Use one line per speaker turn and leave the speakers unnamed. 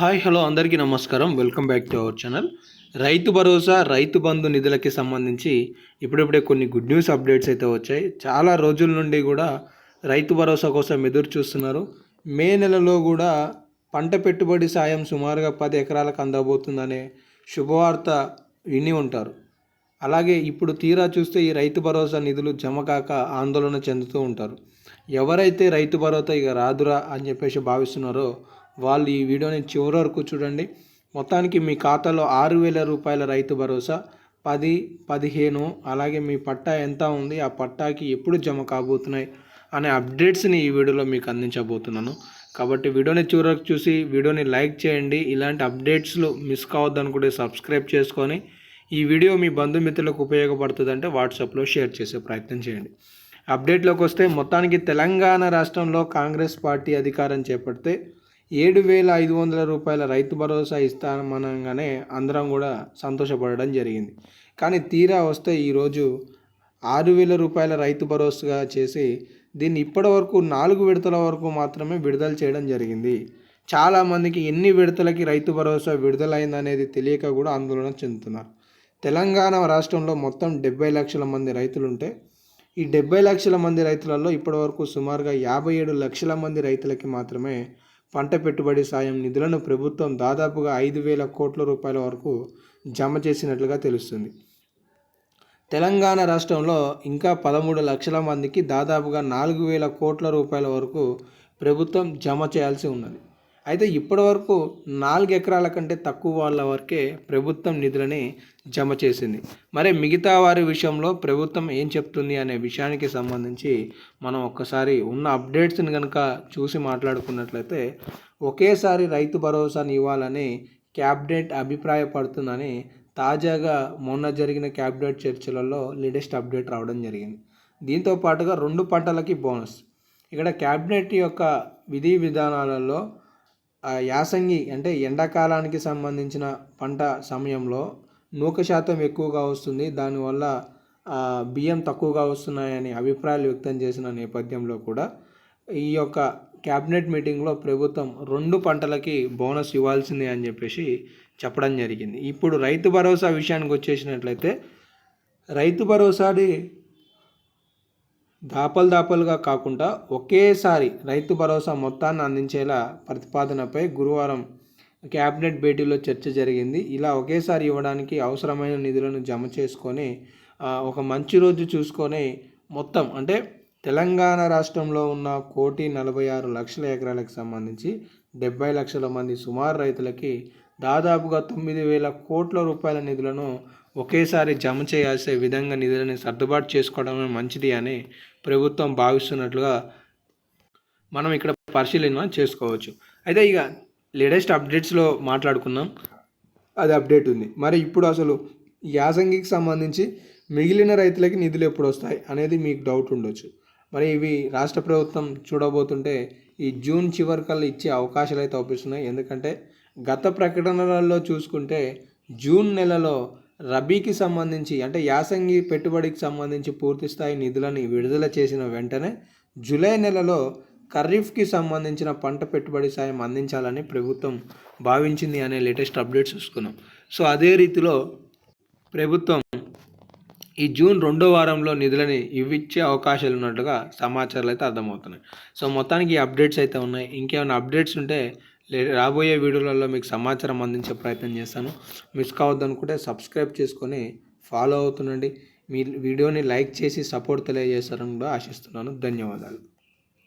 Hi hello అందరికీ నమస్కారం. Welcome back to our channel. Rythu Bharosa Rythu Bandhu నిధులకి సంబంధించి ఇప్పుడిప్పుడే కొన్ని గుడ్ న్యూస్ అప్డేట్స్ అయితే వచ్చాయి. చాలా రోజుల నుండి కూడా రైతు భరోసా కోసం ఎదురు చూస్తున్నారు. మే నెలలో కూడా పంట పెట్టుబడి సాయం సుమారుగా పది ఎకరాలకు అందబోతుందనే శుభవార్త విని ఉంటారు. అలాగే ఇప్పుడు తీరా చూస్తే ఈ రైతు భరోసా నిధులు జమ కాక ఆందోళన చెందుతూ ఉంటారు. ఎవరైతే రైతు భరోసా ఇక రాదురా అని చెప్పేసి భావిస్తున్నారో వాళ్ళు ఈ వీడియోని చివరి వరకు చూడండి. మొత్తానికి మీ ఖాతాలో ఆరు వేల రూపాయల రైతు భరోసా పది పదిహేను అలాగే మీ పట్టా ఎంత ఉంది ఆ పట్టాకి ఎప్పుడు జమ కాబోతున్నాయి అనే అప్డేట్స్ని ఈ వీడియోలో మీకు అందించబోతున్నాను. కాబట్టి వీడియోని చివరకు చూసి వీడియోని లైక్ చేయండి. ఇలాంటి అప్డేట్స్లు మిస్ కావద్దనుకుంటే సబ్స్క్రైబ్ చేసుకొని ఈ వీడియో మీ బంధుమిత్రులకు ఉపయోగపడుతుందంటే వాట్సాప్లో షేర్ చేసే ప్రయత్నం చేయండి. అప్డేట్లోకి వస్తే మొత్తానికి తెలంగాణ రాష్ట్రంలో కాంగ్రెస్ పార్టీ అధికారం చేపడితే ఏడు వేల ఐదు వందల రూపాయల రైతు భరోసా ఇస్తామనగానే అందరం కూడా సంతోషపడడం జరిగింది. కానీ తీరా వస్తే ఈరోజు ఆరు వేల రూపాయల రైతు భరోసాగా చేసి దీన్ని ఇప్పటి వరకు నాలుగు విడతల వరకు మాత్రమే విడుదల చేయడం జరిగింది. చాలామందికి ఎన్ని విడతలకి రైతు భరోసా విడుదలైందనేది తెలియక కూడా ఆందోళన చెందుతున్నారు. తెలంగాణ రాష్ట్రంలో మొత్తం డెబ్బై లక్షల మంది రైతులుంటే ఈ డెబ్బై లక్షల మంది రైతులలో ఇప్పటివరకు సుమారుగా యాభై ఏడు లక్షల మంది రైతులకి మాత్రమే పంట పెట్టుబడి సాయం నిధులను ప్రభుత్వం దాదాపుగా ఐదు వేల కోట్ల రూపాయల వరకు జమ చేసినట్లుగా తెలుస్తుంది. తెలంగాణ రాష్ట్రంలో ఇంకా పదమూడు లక్షల మందికి దాదాపుగా నాలుగు వేల కోట్ల రూపాయల వరకు ప్రభుత్వం జమ చేయాల్సి ఉన్నది. అయితే ఇప్పటి వరకు నాలుగు ఎకరాల కంటే తక్కువ వాళ్ళ వరకే ప్రభుత్వం నిధులని జమ చేసింది. మరి మిగతా వారి విషయంలో ప్రభుత్వం ఏం చెప్తుంది అనే విషయానికి సంబంధించి మనం ఒక్కసారి ఉన్న అప్డేట్స్ని కనుక చూసి మాట్లాడుకున్నట్లయితే ఒకేసారి రైతు భరోసాని ఇవ్వాలని క్యాబినెట్ అభిప్రాయపడుతుందని తాజాగా మొన్న జరిగిన క్యాబినెట్ చర్చలలో లేటెస్ట్ అప్డేట్ రావడం జరిగింది. దీంతో పాటుగా రెండు పంటలకి బోనస్. ఇక్కడ క్యాబినెట్ యొక్క విధి విధానాలలో యాసంగి అంటే ఎండాకాలానికి సంబంధించిన పంట సమయంలో నూక శాతం ఎక్కువగా వస్తుంది. దానివల్ల బియ్యం తక్కువగా వస్తున్నాయని అభిప్రాయాలు వ్యక్తం చేసిన నేపథ్యంలో కూడా ఈ యొక్క క్యాబినెట్ మీటింగ్లో ప్రభుత్వం రెండు పంటలకి బోనస్ ఇవ్వాల్సిందే అని చెప్పేసి చెప్పడం జరిగింది. ఇప్పుడు రైతు భరోసా విషయానికి వచ్చేసినట్లయితే రైతు భరోసాని దాపలు దాపలుగా కాకుండా ఒకేసారి రైతు భరోసా మొత్తాన్ని అందించేలా ప్రతిపాదనపై గురువారం క్యాబినెట్ భేటీలో చర్చ జరిగింది. ఇలా ఒకేసారి ఇవ్వడానికి అవసరమైన నిధులను జమ చేసుకొని ఒక మంచి రోజు చూసుకొని మొత్తం అంటే తెలంగాణ రాష్ట్రంలో ఉన్న కోటి నలభై ఆరు లక్షల ఎకరాలకు సంబంధించి డెబ్బై లక్షల మంది సుమారు రైతులకి దాదాపుగా తొమ్మిది వేల కోట్ల రూపాయల నిధులను ఒకేసారి జమ చేయాల్సే విధంగా నిధులని సర్దుబాటు చేసుకోవడమే మంచిది అని ప్రభుత్వం భావిస్తున్నట్లుగా మనం ఇక్కడ పరిశీలన చేసుకోవచ్చు. అయితే ఇక లేటెస్ట్ అప్డేట్స్లో మాట్లాడుకుందాం. అది అప్డేట్ ఉంది. మరి ఇప్పుడు అసలు యాసంగికి సంబంధించి మిగిలిన రైతులకి నిధులు ఎప్పుడు వస్తాయి అనేది మీకు డౌట్ ఉండొచ్చు. మరి ఇవి రాష్ట్ర ప్రభుత్వం చూడబోతుంటే ఈ జూన్ చివరి కల్లా ఇచ్చే అవకాశాలు అయితే అవుపిస్తున్నాయి ఎందుకంటే గత ప్రకటనలలో చూసుకుంటే జూన్ నెలలో రబీకి సంబంధించి అంటే యాసంగి పెట్టుబడికి సంబంధించి పూర్తిస్థాయి నిధులను నిధులని విడుదల చేసిన వెంటనే జూలై నెలలో ఖరీఫ్కి సంబంధించిన పంట పెట్టుబడి సాయం అందించాలని ప్రభుత్వం భావించింది అనే లేటెస్ట్ అప్డేట్స్ చూసుకున్నాం. సో అదే రీతిలో ప్రభుత్వం ఈ జూన్ రెండో వారంలో నిధులని ఇవ్విచ్చే అవకాశాలు ఉన్నట్టుగా సమాచారాలు అయితే అర్థమవుతున్నాయి. సో మొత్తానికి ఈ అప్డేట్స్ అయితే ఉన్నాయి. ఇంకేమైనా అప్డేట్స్ ఉంటే రాబోయే వీడియోలలో మీకు సమాచారం అందించే ప్రయత్నం చేస్తాను. మిస్ కావద్దు అనుకుంటే సబ్స్క్రైబ్ చేసుకొని ఫాలో అవుతుండండి. మీ వీడియోని లైక్ చేసి సపోర్ట్ తెలియజేస్తారని కూడా ఆశిస్తున్నాను. ధన్యవాదాలు.